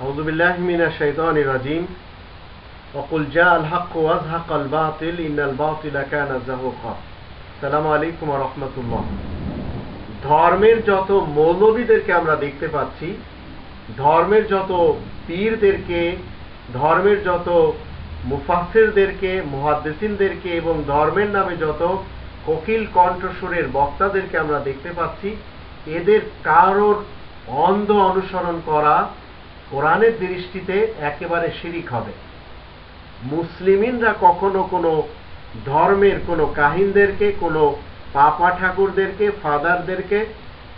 أعوذ بالله من الشيطان الرجيم وقل جاء الحق وازهق الباطل إن الباطل كان زهوقا السلام عليكم ورحمة الله ধর্মের যত মৌলবীদেরকে আমরা দেখতে পাচ্ছি ধর্মের যত পীরদেরকে ধর্মের যত মুফাসিরদেরকে মুহাদ্দিসিনদেরকে এবং ধর্মের নামে যত কোকিল কণ্ঠস্বরের বক্তাদেরকে আমরা দেখতে পাচ্ছি এদের কারোর অন্ধ অনুসরণ করা কোরআনের দৃষ্টিতে একেবারে শিরিক হবে। মুসলিমিনরা কখনো কোনো ধর্মের, কোনো কাহিনদেরকে, কোনো পাপা ঠাকুরদেরকে, ফাদারদেরকে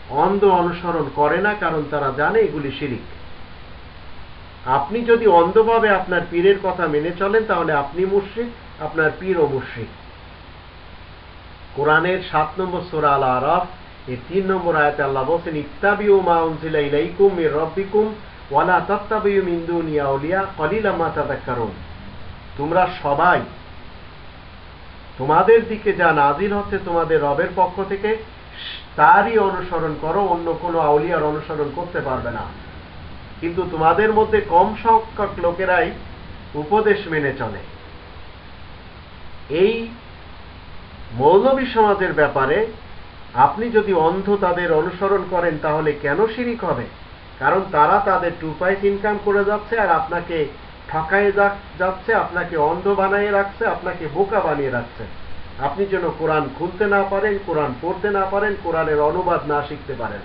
অন্ধ অনুসরণ করে না, কারণ তারা জানে এগুলি শিরিক। আপনি যদি অন্ধভাবে আপনার পীরের কথা মেনে চলেন, তাহলে আপনি মুশ্রিক, আপনার পীর ও মুশ্রিক। কোরআনের সাত নম্বর সোরা আল আরফ এই তিন নম্বর আয়াতে আল্লাহ বলছেন, ইত্তাবিউ মা উনজিলা মির রব্বিকুম ওয়ালা তাত্তাবিউ মিন দুনিয়া আউলিয়া, কলিলা মা তাযাক্কারুন তোমরা সবাই তোমাদের দিকে যা নাজিল হচ্ছে তোমাদের রবের পক্ষ থেকে, তারই অনুসরণ করো, অন্য কোনো আউলিয়ার অনুসরণ করতে পারবে না। কিন্তু তোমাদের মধ্যে কম সংখ্যক লোকেরাই উপদেশ মেনে চলে। এই মৌলবী সমাজের ব্যাপারে আপনি যদি অন্ধ তাদের অনুসরণ করেন, তাহলে কেন শিরিক হবে? কারণ তারা তাদের টু পাইস ইনকাম করে যাচ্ছে আর আপনাকে ঠকায় যাচ্ছে, আপনাকে অন্ধ বানিয়ে রাখছে, আপনাকে বোকা বানিয়ে রাখছে। আপনি যেন কোরআন খুলতে না পারেন, কোরআন পড়তে না পারেন, কোরআনের অনুবাদ না শিখতে পারেন।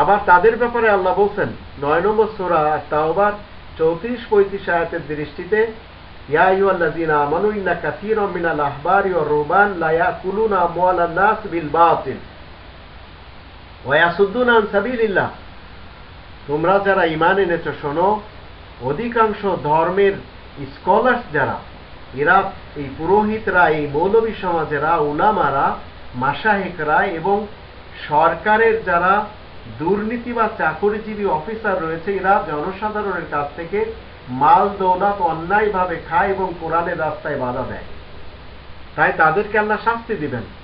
আবার তাদের ব্যাপারে আল্লাহ বলছেন, নয় নম্বর সোরা তাওবার চৌত্রিশ পঁয়ত্রিশ আয়াতের দৃষ্টিতে আমানু ইন্না কাসীরাম মিনাল আহবারি ওয়ার রুহবান লা ইয়াকুলুনা আমওয়ালান নাস বিল বাতিল ওয়া আন সাবিলিল্লাহ। তোমরা যারা ঈমান এনেছো, শোনো, অধিকাংশ ধর্মের স্কলার্স যারা, এরা এই পুরোহিতরা, এই মৌলবী সমাজেরা, উলামারা মাসাহেকরা এবং সরকারের যারা দুর্নীতি বা চাকরিজীবী অফিসার রয়েছে, এরা জনসাধারণের কাছ থেকে মাল, দৌলত অন্যায়ভাবে খায় এবং কোরআনের রাস্তায় বাধা দেয়। তাই তাদেরকে আল্লাহ শাস্তি দিবেন।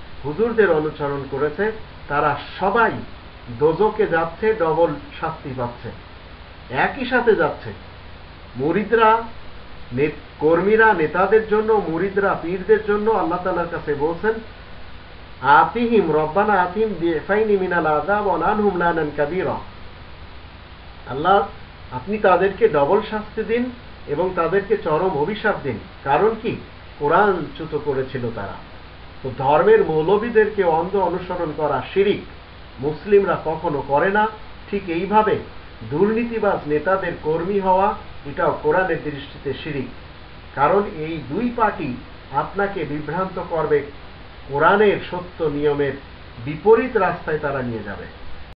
হুজুরদের অনুসরণ করেছে, তারা সবাই দোজকে যাচ্ছে, ডবল শাস্তি পাচ্ছে। একই সাথে যাচ্ছে। মুরিদরা কর্মীরা, নেতাদের জন্য, মুরিদরা, পীরদের জন্য আল্লাহ তালার কাছে বলছেন, আতিহিম রব্বানা আতিহিম দিফাইনি মিনাল আযাব ওয়ানহুম লানান কাবীরা। আল্লাহ, আপনি তাদেরকে ডবল শাস্তি দিন এবং তাদেরকে চরম অভিশাপ দিন। কারণ কি? কোরআন চ্যুত করেছিল তারা। তো ধর্মের মৌলবীদেরকে অন্ধ অনুসরণ করা শিরিক, মুসলিমরা কখনো করে না। ঠিক এইভাবে দুর্নীতিবাজ নেতাদের কর্মী হওয়া, এটাও কোরআনের দৃষ্টিতে শিরিক। কারণ এই দুই পার্টি আপনাকে বিভ্রান্ত করবে, কোরআনের সত্য নিয়মের বিপরীত রাস্তায় তারা নিয়ে যাবে।